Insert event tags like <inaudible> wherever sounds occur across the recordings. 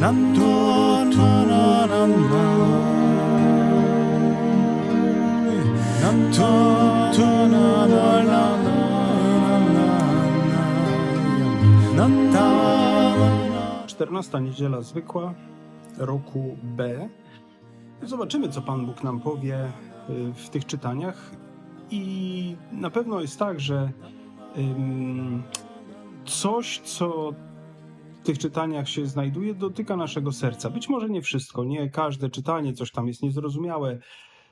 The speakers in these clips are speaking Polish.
Nan tu tu nan na. Nan tu tu na na na na na na. Nan ta na. 14 niedziela zwykła roku B. Zobaczymy, co Pan Bóg nam powie y, w tych czytaniach. I na pewno jest tak, że ym, coś, co tych czytaniach się znajduje, dotyka naszego serca. Być może nie wszystko, nie każde czytanie, coś tam jest niezrozumiałe,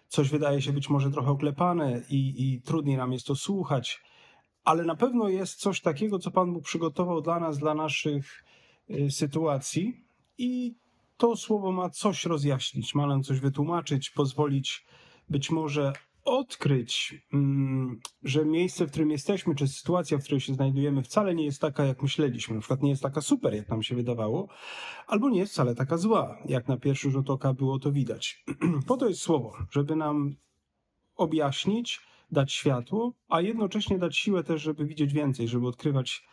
coś wydaje się być może trochę oklepane i, i trudniej nam jest to słuchać, ale na pewno jest coś takiego, co Pan Bóg przygotował dla nas, dla naszych y, sytuacji i to słowo ma coś rozjaśnić, ma nam coś wytłumaczyć, pozwolić być może odkryć, mm, że miejsce, w którym jesteśmy, czy sytuacja, w której się znajdujemy, wcale nie jest taka, jak myśleliśmy. Na przykład nie jest taka super, jak nam się wydawało, albo nie jest wcale taka zła, jak na pierwszy rzut oka było to widać. <clears throat> po to jest słowo, żeby nam objaśnić, dać światło, a jednocześnie dać siłę też, żeby widzieć więcej, żeby odkrywać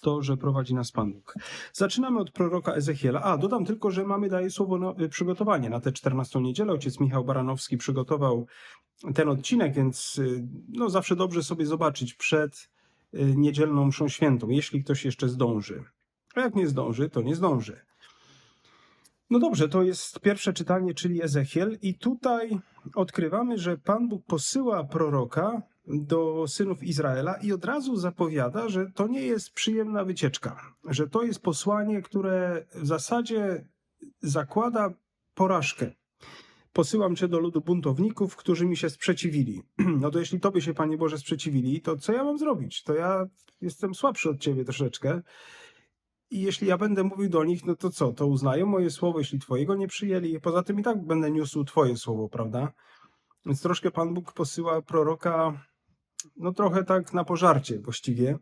to, że prowadzi nas Pan Bóg. Zaczynamy od proroka Ezechiela. A, dodam tylko, że mamy daje słowo no, y, przygotowanie na tę 14 niedzielę. Ojciec Michał Baranowski przygotował ten odcinek, więc y, no, zawsze dobrze sobie zobaczyć przed y, niedzielną mszą świętą, jeśli ktoś jeszcze zdąży. A jak nie zdąży, to nie zdąży. No dobrze, to jest pierwsze czytanie, czyli Ezechiel, i tutaj odkrywamy, że Pan Bóg posyła proroka do synów Izraela i od razu zapowiada, że to nie jest przyjemna wycieczka, że to jest posłanie, które w zasadzie zakłada porażkę. Posyłam cię do ludu buntowników, którzy mi się sprzeciwili. <clears throat> No to jeśli tobie się, Panie Boże, sprzeciwili, to co ja mam zrobić? To ja jestem słabszy od ciebie troszeczkę. I jeśli ja będę mówił do nich, no to co? To uznają moje słowo, jeśli twojego nie przyjęli. Poza tym i tak będę niósł twoje słowo, prawda? Więc troszkę Pan Bóg posyła proroka, no trochę tak na pożarcie właściwie.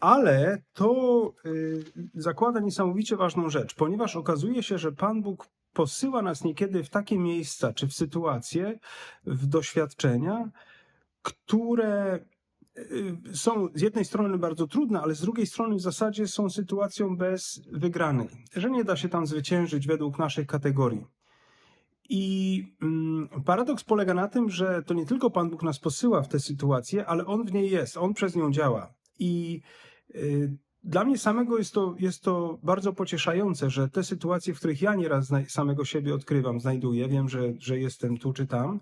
Ale to y, zakłada niesamowicie ważną rzecz, ponieważ okazuje się, że Pan Bóg posyła nas niekiedy w takie miejsca czy w sytuacje, w doświadczenia, które y, są z jednej strony bardzo trudne, ale z drugiej strony w zasadzie są sytuacją bez wygranej, że nie da się tam zwyciężyć według naszych kategorii. I mm, paradoks polega na tym, że to nie tylko Pan Bóg nas posyła w tę sytuację, ale On w niej jest, On przez nią działa. I y, dla mnie samego jest to, jest to bardzo pocieszające, że te sytuacje, w których ja nieraz samego siebie odkrywam, znajduję, wiem, że, że jestem tu czy tam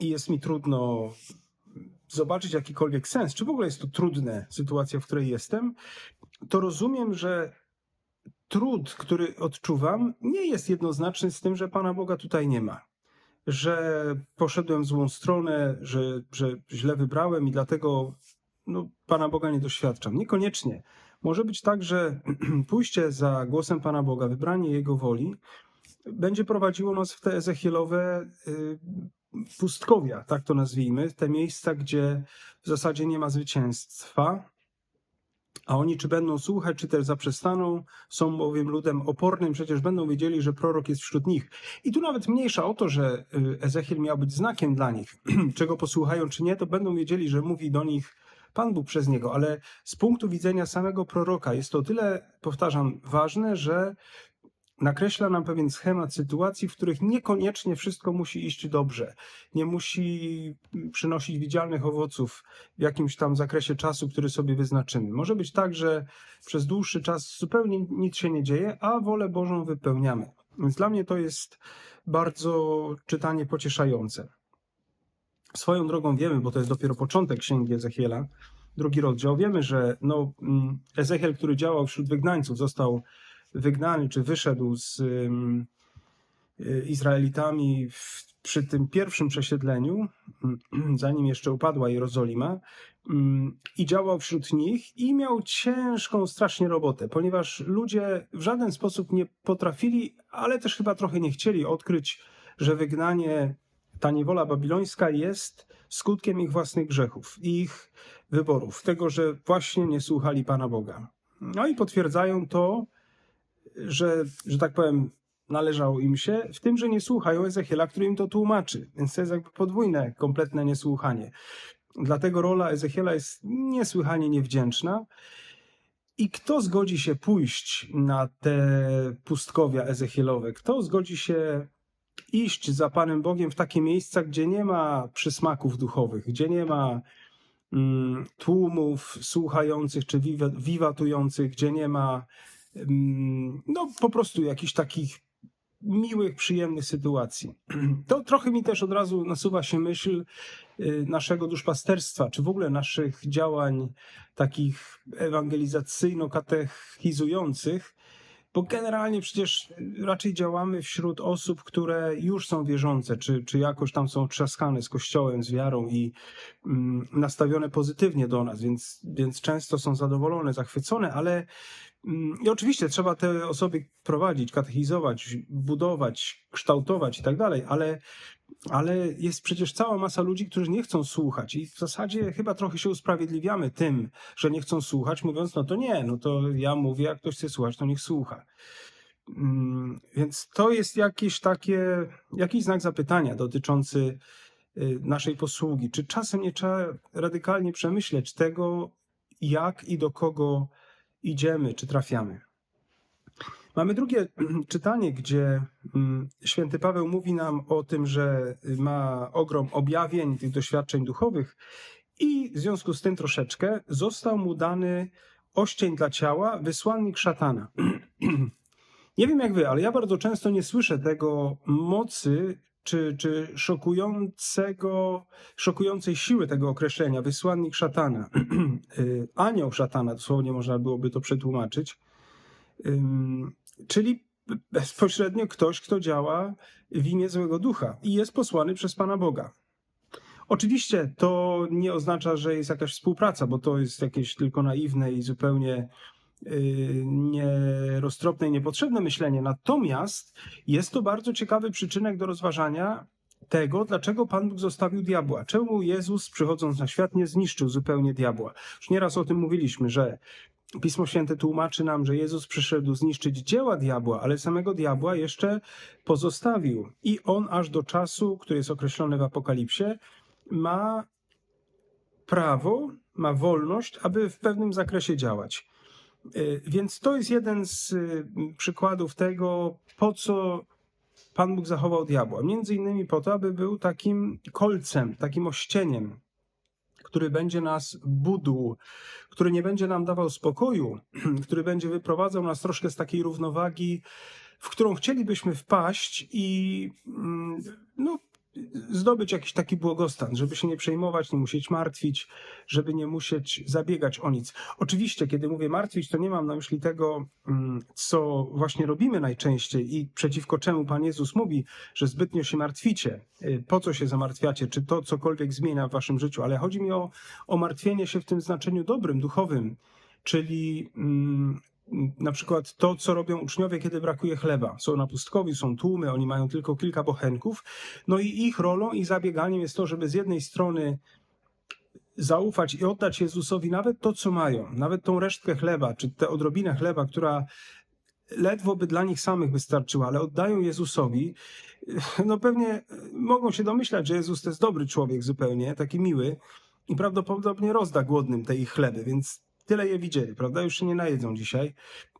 i jest mi trudno zobaczyć jakikolwiek sens, czy w ogóle jest to trudne sytuacja, w której jestem, to rozumiem, że trud, który odczuwam, nie jest jednoznaczny z tym, że Pana Boga tutaj nie ma. Że poszedłem w złą stronę, że, że źle wybrałem i dlatego no, Pana Boga nie doświadczam. Niekoniecznie. Może być tak, że <clears throat> pójście za głosem Pana Boga, wybranie Jego woli, będzie prowadziło nas w te ezechielowe y, pustkowia, tak to nazwijmy, te miejsca, gdzie w zasadzie nie ma zwycięstwa, a oni czy będą słuchać, czy też zaprzestaną, są bowiem ludem opornym, przecież będą wiedzieli, że prorok jest wśród nich. I tu nawet mniejsza o to, że y, Ezechiel miał być znakiem dla nich, <clears throat> czego posłuchają, czy nie, to będą wiedzieli, że mówi do nich Pan Bóg przez niego, ale z punktu widzenia samego proroka jest to o tyle, powtarzam, ważne, że nakreśla nam pewien schemat sytuacji, w których niekoniecznie wszystko musi iść dobrze, nie musi przynosić widzialnych owoców w jakimś tam zakresie czasu, który sobie wyznaczymy. Może być tak, że przez dłuższy czas zupełnie nic się nie dzieje, a wolę Bożą wypełniamy. Więc dla mnie to jest bardzo czytanie pocieszające. Swoją drogą wiemy, bo to jest dopiero początek księgi Ezechiela, drugi rozdział, wiemy, że no, mm, Ezechiel, który działał wśród wygnańców, został wygnany czy wyszedł z y, Izraelitami w, przy tym pierwszym przesiedleniu, <clears throat> zanim jeszcze upadła Jerozolima, i działał wśród nich i miał ciężką strasznie robotę, ponieważ ludzie w żaden sposób nie potrafili, ale też chyba trochę nie chcieli odkryć, że wygnanie, ta niewola babilońska jest skutkiem ich własnych grzechów, ich wyborów, tego, że właśnie nie słuchali Pana Boga. No i potwierdzają to, że, że tak powiem, należało im się, w tym, że nie słuchają Ezechiela, który im to tłumaczy. Więc to jest jakby podwójne, kompletne niesłuchanie. Dlatego rola Ezechiela jest niesłychanie niewdzięczna. I kto zgodzi się pójść na te pustkowia Ezechielowe? Kto zgodzi się iść za Panem Bogiem w takie miejsca, gdzie nie ma przysmaków duchowych, gdzie nie ma mm, tłumów słuchających czy wiwa- wiwatujących, gdzie nie ma no po prostu jakichś takich miłych, przyjemnych sytuacji. <clears throat> To trochę mi też od razu nasuwa się myśl y, naszego duszpasterstwa, czy w ogóle naszych działań takich ewangelizacyjno-katechizujących, bo generalnie przecież raczej działamy wśród osób, które już są wierzące, czy, czy jakoś tam są trzaskane z Kościołem, z wiarą i mm, nastawione pozytywnie do nas, więc, więc często są zadowolone, zachwycone, ale i oczywiście trzeba te osoby prowadzić, katechizować, budować, kształtować i tak dalej, ale, ale jest przecież cała masa ludzi, którzy nie chcą słuchać i w zasadzie chyba trochę się usprawiedliwiamy tym, że nie chcą słuchać, mówiąc, no to nie, no to ja mówię, jak ktoś chce słuchać, to niech słucha. Mm, Więc to jest jakieś takie, jakiś znak zapytania dotyczący y, naszej posługi. Czy czasem nie trzeba radykalnie przemyśleć tego, jak i do kogo idziemy, czy trafiamy? Mamy drugie <clears throat> czytanie, gdzie mm, święty Paweł mówi nam o tym, że ma ogrom objawień, tych doświadczeń duchowych i w związku z tym troszeczkę został mu dany oścień dla ciała, wysłannik szatana. <clears throat> Nie wiem jak wy, ale ja bardzo często nie słyszę tego mocy czy, czy szokującego, szokującej siły tego określenia, wysłannik szatana. <clears throat> Y, Anioł szatana, dosłownie można byłoby to przetłumaczyć. Czyli bezpośrednio ktoś, kto działa w imię złego ducha i jest posłany przez Pana Boga. Oczywiście to nie oznacza, że jest jakaś współpraca, bo to jest jakieś tylko naiwne i zupełnie nieroztropne i niepotrzebne myślenie. Natomiast jest to bardzo ciekawy przyczynek do rozważania tego, dlaczego Pan Bóg zostawił diabła. Czemu Jezus, przychodząc na świat, nie zniszczył zupełnie diabła? Już nieraz o tym mówiliśmy, że Pismo Święte tłumaczy nam, że Jezus przyszedł zniszczyć dzieła diabła, ale samego diabła jeszcze pozostawił. I on aż do czasu, który jest określony w Apokalipsie, ma prawo, ma wolność, aby w pewnym zakresie działać. Y, Więc to jest jeden z y, przykładów tego, po co Pan Bóg zachował diabła. Między innymi po to, aby był takim kolcem, takim ościeniem, który będzie nas budł, który nie będzie nam dawał spokoju, <clears throat> który będzie wyprowadzał nas troszkę z takiej równowagi, w którą chcielibyśmy wpaść i mm, no, zdobyć jakiś taki błogostan, żeby się nie przejmować, nie musieć martwić, żeby nie musieć zabiegać o nic. Oczywiście, kiedy mówię martwić, to nie mam na myśli tego, mm, co właśnie robimy najczęściej i przeciwko czemu Pan Jezus mówi, że zbytnio się martwicie. Y, Po co się zamartwiacie? Czy to cokolwiek zmienia w waszym życiu? Ale chodzi mi o, o martwienie się w tym znaczeniu dobrym, duchowym, czyli mm, na przykład to, co robią uczniowie, kiedy brakuje chleba. Są na pustkowiu, są tłumy, oni mają tylko kilka bochenków. No i ich rolą i zabieganiem jest to, żeby z jednej strony zaufać i oddać Jezusowi nawet to, co mają, nawet tą resztkę chleba, czy tę odrobinę chleba, która ledwo by dla nich samych wystarczyła, ale oddają Jezusowi. No pewnie mogą się domyślać, że Jezus to jest dobry człowiek zupełnie, taki miły i prawdopodobnie rozda głodnym te ich chleby, więc tyle je widzieli, prawda? Już się nie najedzą dzisiaj,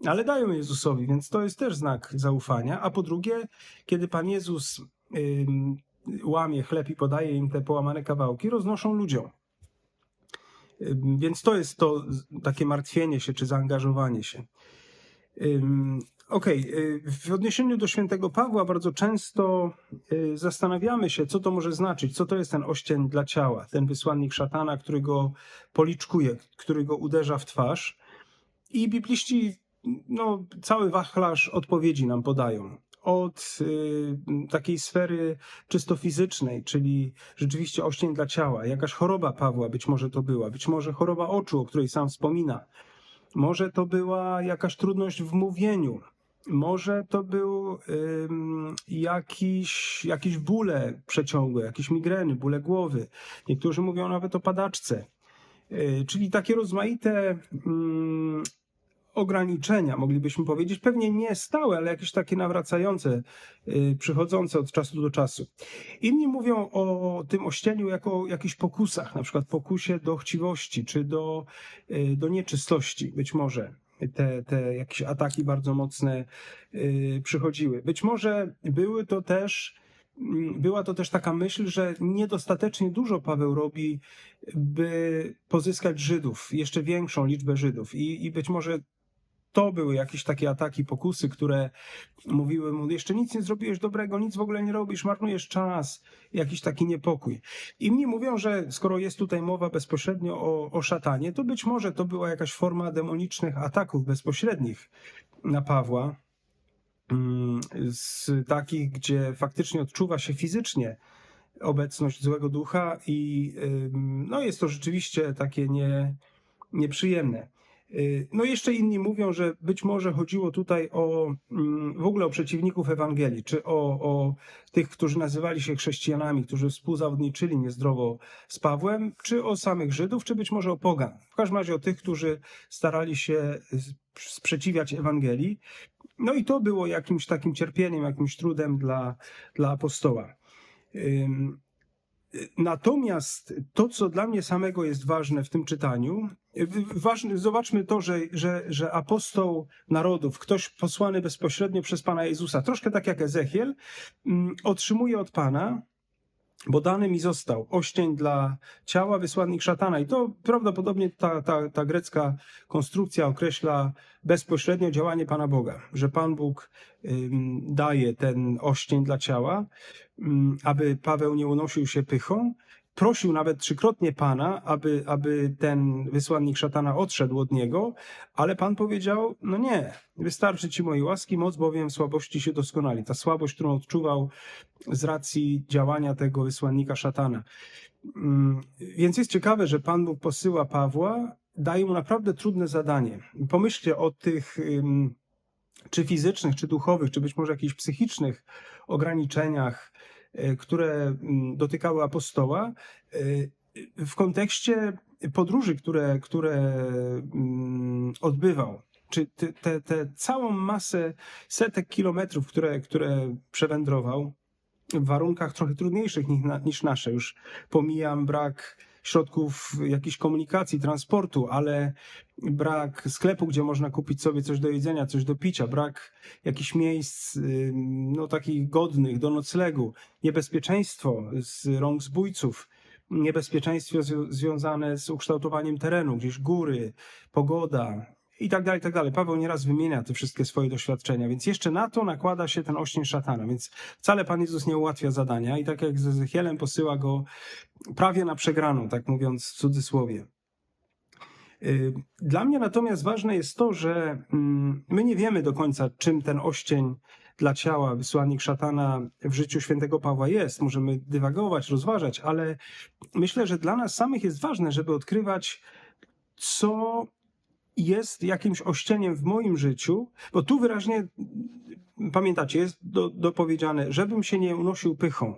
ale dają Jezusowi, więc to jest też znak zaufania. A po drugie, kiedy Pan Jezus ym, łamie chleb i podaje im te połamane kawałki, roznoszą ludziom. Więc to jest to takie martwienie się czy zaangażowanie się. Okej, y, w odniesieniu do świętego Pawła bardzo często y, zastanawiamy się, co to może znaczyć, co to jest ten oścień dla ciała, ten wysłannik szatana, który go policzkuje, który go uderza w twarz. I bibliści no, cały wachlarz odpowiedzi nam podają. Od y, takiej sfery czysto fizycznej, czyli rzeczywiście oścień dla ciała, jakaś choroba Pawła być może to była, być może choroba oczu, o której sam wspomina, może to była jakaś trudność w mówieniu, może to był ym, jakiś, jakieś bóle przeciągłe, jakieś migreny, bóle głowy. Niektórzy mówią nawet o padaczce. Yy, czyli takie rozmaite ograniczenia, moglibyśmy powiedzieć, pewnie nie stałe, ale jakieś takie nawracające, yy, przychodzące od czasu do czasu. Inni mówią o tym ościeniu jako o jakichś pokusach, na przykład pokusie do chciwości czy do, yy, do nieczystości, być może. Te, te jakieś ataki bardzo mocne y, przychodziły. Być może były to też, mm, była to też taka myśl, że niedostatecznie dużo Paweł robi, by pozyskać Żydów, jeszcze większą liczbę Żydów. I, i być może to były jakieś takie ataki, pokusy, które mówiły mu, jeszcze nic nie zrobiłeś dobrego, nic w ogóle nie robisz, marnujesz czas, jakiś taki niepokój. Inni mówią, że skoro jest tutaj mowa bezpośrednio o, o szatanie, to być może to była jakaś forma demonicznych ataków bezpośrednich na Pawła, mm, z takich, gdzie faktycznie odczuwa się fizycznie obecność złego ducha i no jest to rzeczywiście takie nie, nieprzyjemne. Y, No jeszcze inni mówią, że być może chodziło tutaj o mm, w ogóle o przeciwników Ewangelii, czy o, o tych, którzy nazywali się chrześcijanami, którzy współzawodniczyli niezdrowo z Pawłem, czy o samych Żydów, czy być może o pogan. W każdym razie o tych, którzy starali się sprzeciwiać Ewangelii. No i to było jakimś takim cierpieniem, jakimś trudem dla, dla apostoła. Natomiast to, co dla mnie samego jest ważne w tym czytaniu, ważne, zobaczmy to, że, że, że apostoł narodów, ktoś posłany bezpośrednio przez Pana Jezusa, troszkę tak jak Ezechiel, mm, otrzymuje od Pana, bo dany mi został oścień dla ciała, wysłannik szatana. I to prawdopodobnie ta, ta, ta grecka konstrukcja określa bezpośrednio działanie Pana Boga, że Pan Bóg daje ten oścień dla ciała, aby Paweł nie unosił się pychą. Prosił nawet trzykrotnie Pana, aby, aby ten wysłannik szatana odszedł od niego, ale Pan powiedział: No nie, wystarczy ci mojej łaski, moc bowiem słabości się doskonali. Ta słabość, którą odczuwał z racji działania tego wysłannika szatana. Mm, Więc jest ciekawe, że Pan Bóg posyła Pawła, daje mu naprawdę trudne zadanie. Pomyślcie o tych czy fizycznych, czy duchowych, czy być może jakichś psychicznych ograniczeniach, które mm, dotykały apostoła, y, w kontekście podróży, które, które mm, odbywał. Czy te całą masę setek kilometrów, które, które przewędrował, w warunkach trochę trudniejszych niż, niż nasze. Już pomijam brak środków jakiejś komunikacji, transportu, ale brak sklepu, gdzie można kupić sobie coś do jedzenia, coś do picia, brak jakichś miejsc no, takich godnych do noclegu, niebezpieczeństwo z rąk zbójców, niebezpieczeństwo zwi- związane z ukształtowaniem terenu, gdzieś góry, pogoda, i tak dalej, i tak dalej. Paweł nieraz wymienia te wszystkie swoje doświadczenia, więc jeszcze na to nakłada się ten oścień szatana, więc wcale Pan Jezus nie ułatwia zadania i tak jak z Ezechielem posyła go prawie na przegraną, tak mówiąc w cudzysłowie. Y, Dla mnie natomiast ważne jest to, że mm, my nie wiemy do końca, czym ten oścień dla ciała, wysłannik szatana w życiu świętego Pawła jest. Możemy dywagować, rozważać, ale myślę, że dla nas samych jest ważne, żeby odkrywać, co jest jakimś ościeniem w moim życiu, bo tu wyraźnie, pamiętacie, jest do, dopowiedziane, żebym się nie unosił pychą.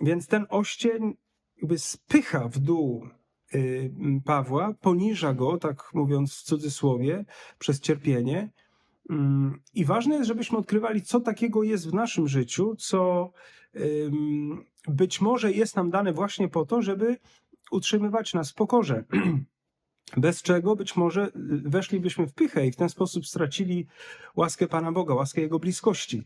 Więc ten oścień jakby spycha w dół y, Pawła, poniża go, tak mówiąc w cudzysłowie, przez cierpienie. Mm, I ważne jest, żebyśmy odkrywali, co takiego jest w naszym życiu, co być może jest nam dane właśnie po to, żeby utrzymywać nas w pokorze. <clears throat> Bez czego być może y, weszlibyśmy w pychę i w ten sposób stracili łaskę Pana Boga, łaskę Jego bliskości.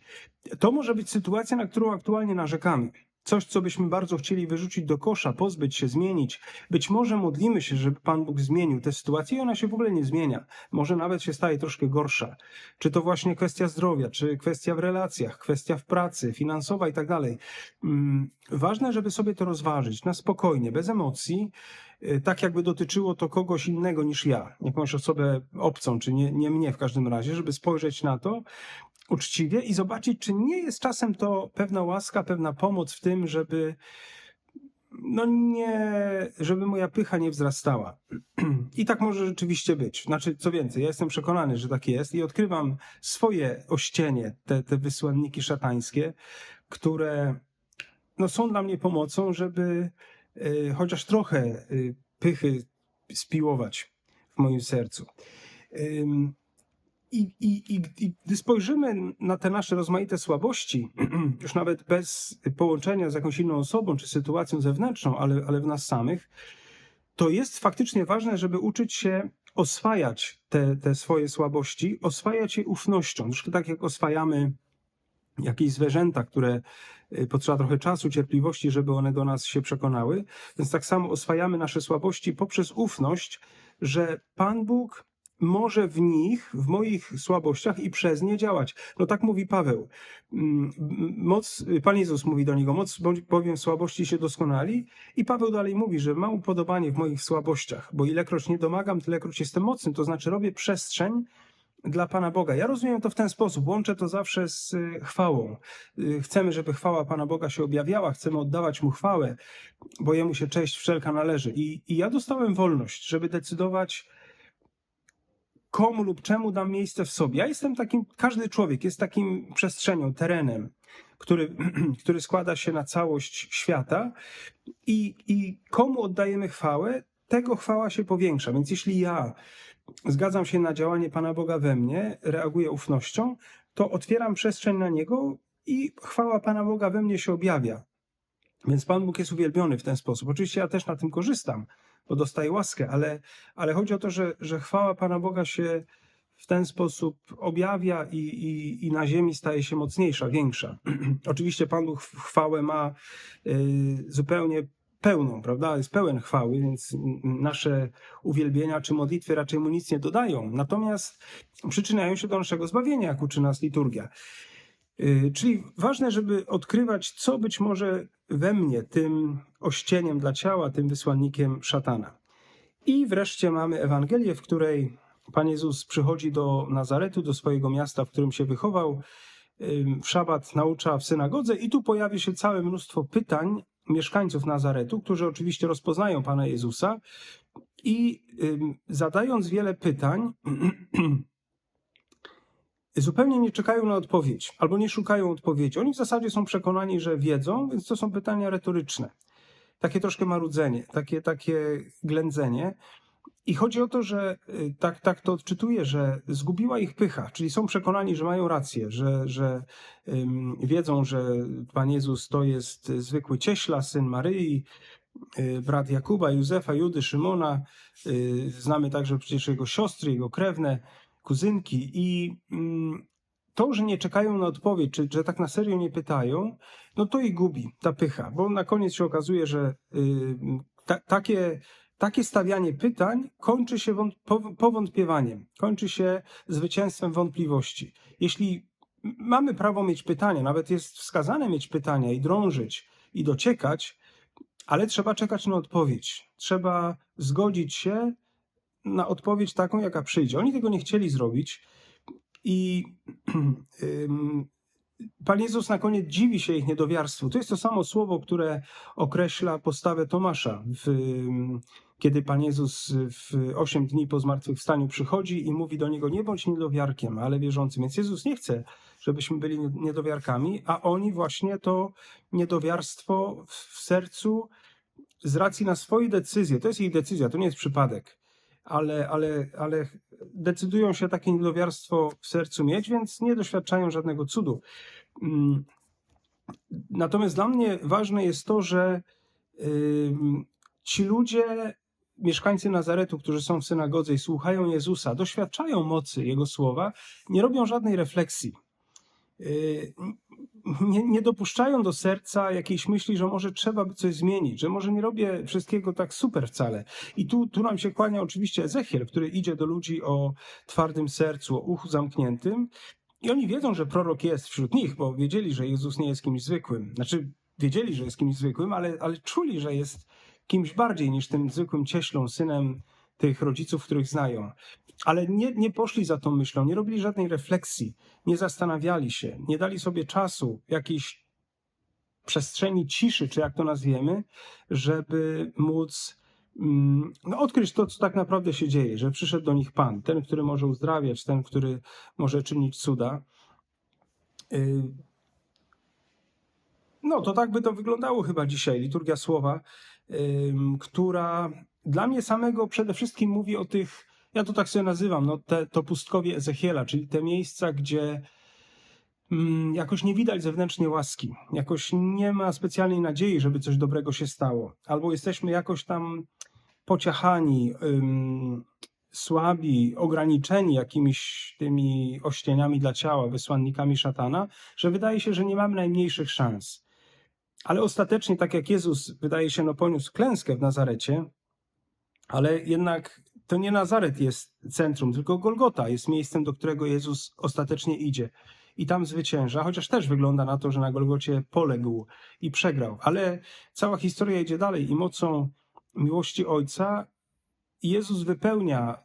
To może być sytuacja, na którą aktualnie narzekamy. Coś, co byśmy bardzo chcieli wyrzucić do kosza, pozbyć się, zmienić. Być może modlimy się, żeby Pan Bóg zmienił tę sytuację i ona się w ogóle nie zmienia. Może nawet się staje troszkę gorsza. Czy to właśnie kwestia zdrowia, czy kwestia w relacjach, kwestia w pracy, finansowa i tak dalej. Mm, Ważne, żeby sobie to rozważyć na spokojnie, bez emocji, y, tak jakby dotyczyło to kogoś innego niż ja, jakąś osobę obcą, czy nie, nie mnie w każdym razie, żeby spojrzeć na to uczciwie i zobaczyć, czy nie jest czasem to pewna łaska, pewna pomoc w tym, żeby no nie, żeby moja pycha nie wzrastała. <clears throat> I tak może rzeczywiście być. Znaczy, co więcej, ja jestem przekonany, że tak jest i odkrywam swoje ościenie, te, te wysłanniki szatańskie, które no, są dla mnie pomocą, żeby y, chociaż trochę y, pychy spiłować w moim sercu. Ym, i, i, i, I gdy spojrzymy na te nasze rozmaite słabości, <clears throat> już nawet bez połączenia z jakąś inną osobą czy sytuacją zewnętrzną, ale, ale w nas samych, to jest faktycznie ważne, żeby uczyć się oswajać te, te swoje słabości, oswajać je ufnością. Troszkę tak jak oswajamy jakieś zwierzęta, które y, potrzeba trochę czasu, cierpliwości, żeby one do nas się przekonały. Więc tak samo oswajamy nasze słabości poprzez ufność, że Pan Bóg może w nich, w moich słabościach i przez nie działać. No tak mówi Paweł. Mm, Moc, Pan Jezus mówi do niego, moc bowiem słabości się doskonali. I Paweł dalej mówi, że ma upodobanie w moich słabościach, bo ilekroć nie domagam, tylekroć jestem mocny. To znaczy robię przestrzeń dla Pana Boga. Ja rozumiem to w ten sposób. Łączę to zawsze z y, chwałą. Y, Chcemy, żeby chwała Pana Boga się objawiała, chcemy oddawać Mu chwałę, bo Jemu się cześć wszelka należy. I, i ja dostałem wolność, żeby decydować, komu lub czemu dam miejsce w sobie. Ja jestem takim, każdy człowiek jest takim przestrzenią, terenem, który, <clears throat> który składa się na całość świata i, i komu oddajemy chwałę, tego chwała się powiększa. Więc jeśli ja zgadzam się na działanie Pana Boga we mnie, reaguję ufnością, to otwieram przestrzeń na Niego i chwała Pana Boga we mnie się objawia. Więc Pan Bóg jest uwielbiony w ten sposób. Oczywiście ja też na tym korzystam, bo dostaję łaskę, ale, ale chodzi o to, że, że chwała Pana Boga się w ten sposób objawia i, i, i na ziemi staje się mocniejsza, większa. <clears throat> Oczywiście Pan Bóg chwałę ma y, zupełnie pełną, prawda? Jest pełen chwały, więc nasze uwielbienia czy modlitwy raczej mu nic nie dodają. Natomiast przyczyniają się do naszego zbawienia, jak uczy nas liturgia. Y, Czyli ważne, żeby odkrywać, co być może we mnie tym ościeniem dla ciała, tym wysłannikiem szatana. I wreszcie mamy Ewangelię, w której Pan Jezus przychodzi do Nazaretu, do swojego miasta, w którym się wychował. W szabat naucza w synagodze, i tu pojawi się całe mnóstwo pytań mieszkańców Nazaretu, którzy oczywiście rozpoznają Pana Jezusa i zadając wiele pytań, <clears throat> zupełnie nie czekają na odpowiedź albo nie szukają odpowiedzi. Oni w zasadzie są przekonani, że wiedzą, więc to są pytania retoryczne. Takie troszkę marudzenie, takie, takie ględzenie. I chodzi o to, że y, tak, tak to odczytuję, że zgubiła ich pycha, czyli są przekonani, że mają rację, że, że ym, wiedzą, że Pan Jezus to jest zwykły cieśla, syn Maryi, y, brat Jakuba, Józefa, Judy, Szymona. Y, znamy także przecież jego siostry, jego krewne, kuzynki. I ym, to, że nie czekają na odpowiedź, czy że tak na serio nie pytają, no to ich gubi ta pycha, bo na koniec się okazuje, że y, ta, takie takie stawianie pytań kończy się wąt- pow- powątpiewaniem, kończy się zwycięstwem wątpliwości. Jeśli mamy prawo mieć pytania, nawet jest wskazane mieć pytania i drążyć i dociekać, ale trzeba czekać na odpowiedź. Trzeba zgodzić się na odpowiedź taką, jaka przyjdzie. Oni tego nie chcieli zrobić i <clears throat> Pan Jezus na koniec dziwi się ich niedowiarstwu. To jest to samo słowo, które określa postawę Tomasza, w, kiedy Pan Jezus w osiem dni po zmartwychwstaniu przychodzi i mówi do niego: Nie bądź niedowiarkiem, ale wierzącym. Więc Jezus nie chce, żebyśmy byli niedowiarkami, a oni właśnie to niedowiarstwo w sercu z racji na swoje decyzje, to jest ich decyzja, to nie jest przypadek, ale, ale, ale decydują się takie niedowiarstwo w sercu mieć, więc nie doświadczają żadnego cudu. Mm, Natomiast dla mnie ważne jest to, że ci ludzie, mieszkańcy Nazaretu, którzy są w synagodze i słuchają Jezusa, doświadczają mocy Jego słowa, nie robią żadnej refleksji. Nie, nie dopuszczają do serca jakiejś myśli, że może trzeba by coś zmienić, że może nie robię wszystkiego tak super wcale. I tu, tu nam się kłania oczywiście Ezechiel, który idzie do ludzi o twardym sercu, o uchu zamkniętym. I oni wiedzą, że prorok jest wśród nich, bo wiedzieli, że Jezus nie jest kimś zwykłym. Znaczy, wiedzieli, że jest kimś zwykłym, ale, ale czuli, że jest kimś bardziej niż tym zwykłym cieślą, synem tych rodziców, których znają. Ale nie, nie poszli za tą myślą, nie robili żadnej refleksji, nie zastanawiali się, nie dali sobie czasu, jakiejś przestrzeni ciszy, czy jak to nazwiemy, żeby móc mm, no, odkryć to, co tak naprawdę się dzieje, że przyszedł do nich Pan, ten, który może uzdrawiać, ten, który może czynić cuda. Y, No, to tak by to wyglądało chyba dzisiaj, liturgia słowa, która dla mnie samego przede wszystkim mówi o tych, ja to tak sobie nazywam, no, te, to pustkowie Ezechiela, czyli te miejsca, gdzie mm, jakoś nie widać zewnętrznej łaski, jakoś nie ma specjalnej nadziei, żeby coś dobrego się stało, albo jesteśmy jakoś tam pociachani, ym, słabi, ograniczeni jakimiś tymi ościeniami dla ciała, wysłannikami szatana, że wydaje się, że nie mamy najmniejszych szans. Ale ostatecznie, tak jak Jezus, wydaje się, no, poniósł klęskę w Nazarecie, ale jednak to nie Nazaret jest centrum, tylko Golgota jest miejscem, do którego Jezus ostatecznie idzie. I tam zwycięża, chociaż też wygląda na to, że na Golgocie poległ i przegrał. Ale cała historia idzie dalej i mocą miłości Ojca Jezus wypełnia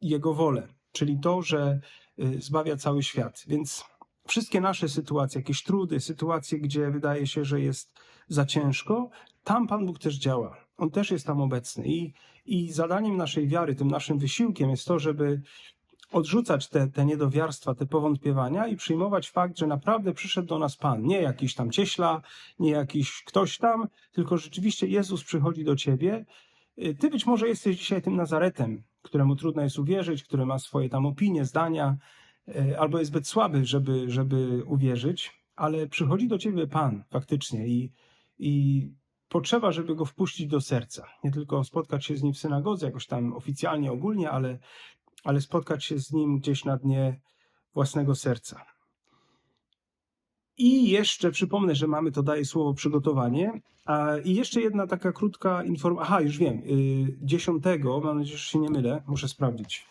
Jego wolę, czyli to, że y, zbawia cały świat. Więc wszystkie nasze sytuacje, jakieś trudy, sytuacje, gdzie wydaje się, że jest za ciężko, tam Pan Bóg też działa. On też jest tam obecny. I, i zadaniem naszej wiary, tym naszym wysiłkiem jest to, żeby odrzucać te, te niedowiarstwa, te powątpiewania i przyjmować fakt, że naprawdę przyszedł do nas Pan. Nie jakiś tam cieśla, nie jakiś ktoś tam, tylko rzeczywiście Jezus przychodzi do ciebie. Y, Ty być może jesteś dzisiaj tym Nazaretem, któremu trudno jest uwierzyć, który ma swoje tam opinie, zdania, y, albo jest zbyt słaby, żeby, żeby uwierzyć, ale przychodzi do ciebie Pan faktycznie i, i potrzeba, żeby go wpuścić do serca. Nie tylko spotkać się z nim w synagodze, jakoś tam oficjalnie, ogólnie, ale, ale spotkać się z nim gdzieś na dnie własnego serca. I jeszcze przypomnę, że mamy to daje słowo przygotowanie. A, I jeszcze jedna taka krótka informacja. Aha, już wiem. y, 10, mam nadzieję, że się nie mylę, muszę sprawdzić.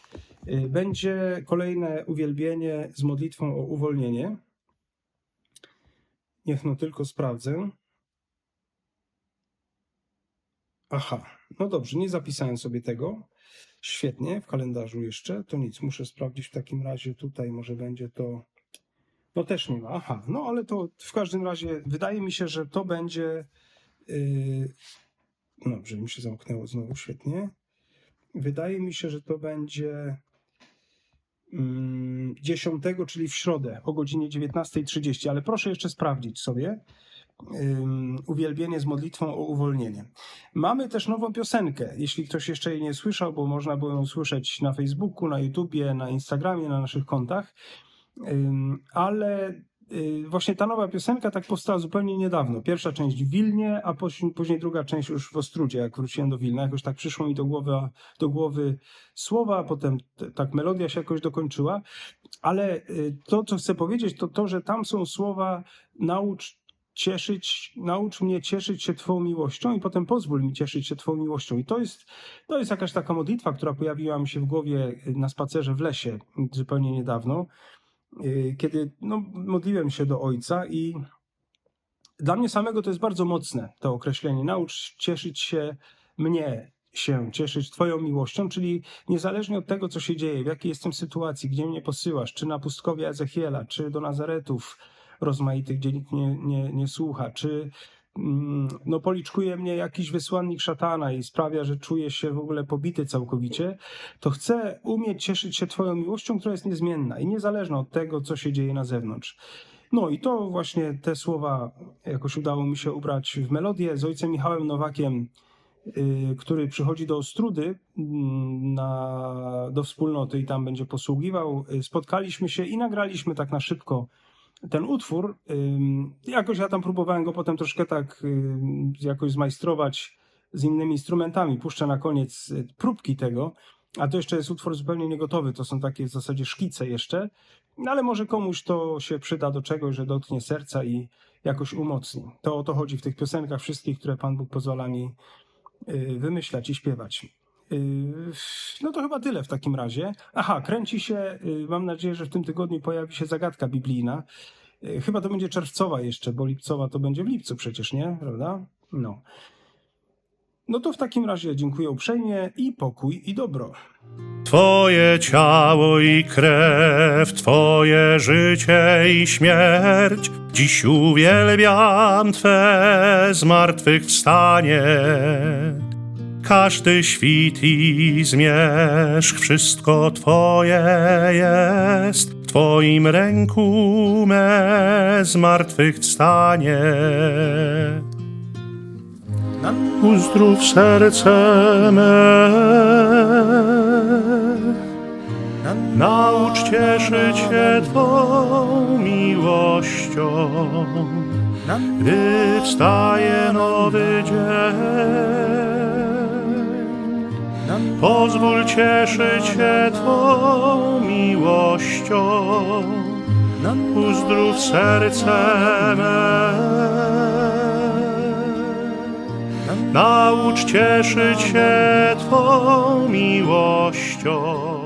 Y, Będzie kolejne uwielbienie z modlitwą o uwolnienie. Niech no tylko sprawdzę. Aha, no dobrze, nie zapisałem sobie tego. Świetnie, w kalendarzu jeszcze. To nic, muszę sprawdzić w takim razie tutaj, może będzie to. No też nie ma. Aha, no ale to w każdym razie wydaje mi się, że to będzie. Yy... Dobrze, mi się zamknęło znowu, świetnie. Wydaje mi się, że to będzie mm, 10, czyli w środę o godzinie 19.30, ale proszę jeszcze sprawdzić sobie uwielbienie z modlitwą o uwolnienie. Mamy też nową piosenkę, jeśli ktoś jeszcze jej nie słyszał, bo można było ją słyszeć na Facebooku, na YouTubie, na Instagramie, na naszych kontach, ale y, właśnie ta nowa piosenka tak powstała zupełnie niedawno. Pierwsza część w Wilnie, a później, druga część już w Ostrudzie, jak wróciłem do Wilna. Jakoś tak przyszło mi do głowy, do głowy słowa, a potem tak melodia się jakoś dokończyła. Ale y, to, co chcę powiedzieć, to to, że tam są słowa naucz cieszyć, naucz mnie cieszyć się Twoją miłością i potem pozwól mi cieszyć się Twoją miłością. I to jest, to jest jakaś taka modlitwa, która pojawiła mi się w głowie na spacerze w lesie zupełnie niedawno, y, kiedy no, modliłem się do Ojca i dla mnie samego to jest bardzo mocne to określenie. Naucz cieszyć się mnie, się cieszyć Twoją miłością, czyli niezależnie od tego, co się dzieje, w jakiej jestem sytuacji, gdzie mnie posyłasz, czy na pustkowie Ezechiela, czy do Nazaretów rozmaitych, gdzie nikt nie, nie, nie słucha, czy mm, no, policzkuje mnie jakiś wysłannik szatana i sprawia, że czuję się w ogóle pobity całkowicie, to chcę umieć cieszyć się Twoją miłością, która jest niezmienna i niezależna od tego, co się dzieje na zewnątrz. No i to właśnie te słowa jakoś udało mi się ubrać w melodię z ojcem Michałem Nowakiem, y, który przychodzi do Ostrudy mm, na, do wspólnoty i tam będzie posługiwał. Y, Spotkaliśmy się i nagraliśmy tak na szybko ten utwór. Jakoś ja tam próbowałem go potem troszkę tak jakoś zmajstrować z innymi instrumentami. Puszczę na koniec y, próbki tego. A to jeszcze jest utwór zupełnie niegotowy. To są takie w zasadzie szkice jeszcze. No ale może komuś to się przyda do czegoś, że dotknie serca i jakoś umocni. To o to chodzi w tych piosenkach wszystkich, które Pan Bóg pozwala mi y, wymyślać i śpiewać. Y, No to chyba tyle w takim razie. Aha, kręci się, y, mam nadzieję, że w tym tygodniu pojawi się zagadka biblijna. Y, Chyba to będzie czerwcowa jeszcze, bo lipcowa to będzie w lipcu przecież, nie? Prawda? No. No to w takim razie dziękuję uprzejmie i pokój i dobro. Twoje ciało i krew, Twoje życie i śmierć, dziś uwielbiam Twe zmartwychwstanie. Każdy świt i zmierzch, wszystko Twoje jest, w Twoim ręku me zmartwychwstanie. Uzdrów serce me, naucz cieszyć się Twą miłością, gdy wstaje nowy dzień. Pozwól cieszyć się Twą miłością. Uzdrów serce me. Naucz cieszyć się Twą miłością.